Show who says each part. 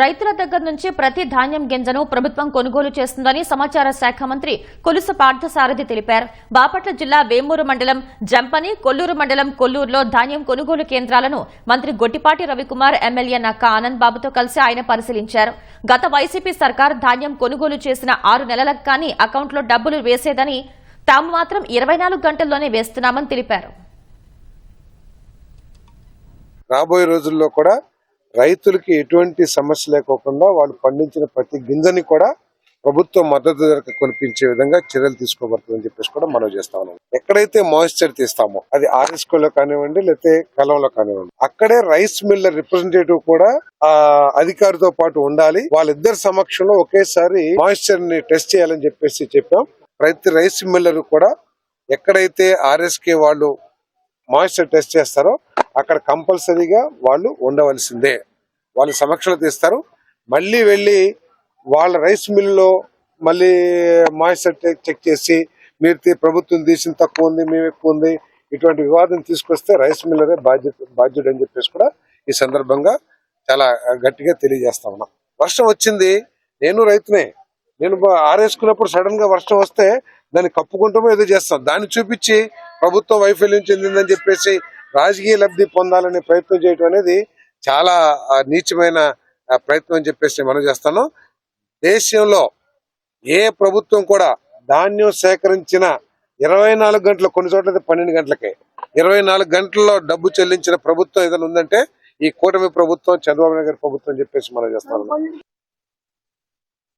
Speaker 1: రైతుల దగ్గర నుంచి ప్రతి ధాన్యం గింజను ప్రభుత్వం కొనుగోలు చేస్తుందని సమాచార శాఖ మంత్రి కొలుస పార్థసారథి తెలిపారు. బాపట్ల జిల్లా వేమూరు మండలం జంపని కొల్లూరు మండలం కొల్లూరులో ధాన్యం కొనుగోలు కేంద్రాలను మంత్రి గొట్టిపాటి రవికుమార్ ఎమ్మెల్యే నక్క ఆనంద్ బాబుతో కలిసి ఆయన పరిశీలించారు. గత వైసీపీ సర్కార్ ధాన్యం కొనుగోలు చేసిన ఆరు నెలలకు కానీ అకౌంట్లో డబ్బులు వేసేదని తాము మాత్రం ఇరవై గంటల్లోనే వేస్తున్నామని తెలిపారు.
Speaker 2: రాబోయే రోజుల్లో కూడా రైతులకి ఎటువంటి సమస్య లేకోకుండా వాళ్ళు పండించిన ప్రతి గింజని కూడా ప్రభుత్వం మద్దతు ధరకు కొనిపించే విధంగా చర్యలు తీసుకోబడుతుందని చెప్పేసి కూడా మనం చేస్తా ఉన్నాం. ఎక్కడైతే మాయిశ్చర్ తీస్తామో అది ఆర్ఎస్కోలో కానివ్వండి లేకపోతే కలంలో కానివ్వండి అక్కడే రైస్ మిల్లర్ రిప్రజెంటేటివ్ కూడా ఆ అధికారితో పాటు ఉండాలి. వాళ్ళిద్దరి సమక్షంలో ఒకేసారి మాయిశ్చర్ని టెస్ట్ చేయాలని చెప్పేసి చెప్పాం. ప్రతి రైస్ మిల్లర్ కూడా ఎక్కడైతే ఆర్ఎస్కే వాళ్ళు మాయిశ్చర్ టెస్ట్ చేస్తారో అక్కడ కంపల్సరీగా వాళ్ళు ఉండవలసిందే. వాళ్ళు సమక్షలు తీస్తారు. మళ్ళీ వెళ్ళి వాళ్ళ రైస్ మిల్లులో మళ్ళీ మాయిశ్చర్ చెక్ చేసి మీరు ప్రభుత్వం తీసిన తక్కువ ఉంది మేము ఎక్కువ ఉంది ఇటువంటి వివాదం తీసుకొస్తే రైస్ మిల్లరే బాధ్యత బాధ్యుడు అని చెప్పేసి కూడా ఈ సందర్భంగా చాలా గట్టిగా తెలియజేస్తా ఉన్నాం. వర్షం వచ్చింది నేను రైతునే. నేను ఆరేసుకున్నప్పుడు సడన్గా వర్షం వస్తే దాన్ని కప్పుకుంటామో ఏదో చేస్తాం. దాన్ని చూపించి ప్రభుత్వం వైఫల్యం చెందిందని చెప్పేసి రాజకీయ లబ్ధి పొందాలనే ప్రయత్నం చేయటం అనేది చాలా నీచమైన ప్రయత్నం అని చెప్పేసి మనం చేస్తాను. దేశంలో ఏ ప్రభుత్వం కూడా ధాన్యం సేకరించిన ఇరవై నాలుగు గంటలు కొన్ని చోట్ల పన్నెండు గంటలకే ఇరవై నాలుగు గంటల్లో డబ్బు చెల్లించిన ప్రభుత్వం ఏదైనా ఉందంటే ఈ కూటమి ప్రభుత్వం చంద్రబాబు నాయుడు గారి ప్రభుత్వం చెప్పేసి మనం చేస్తాను.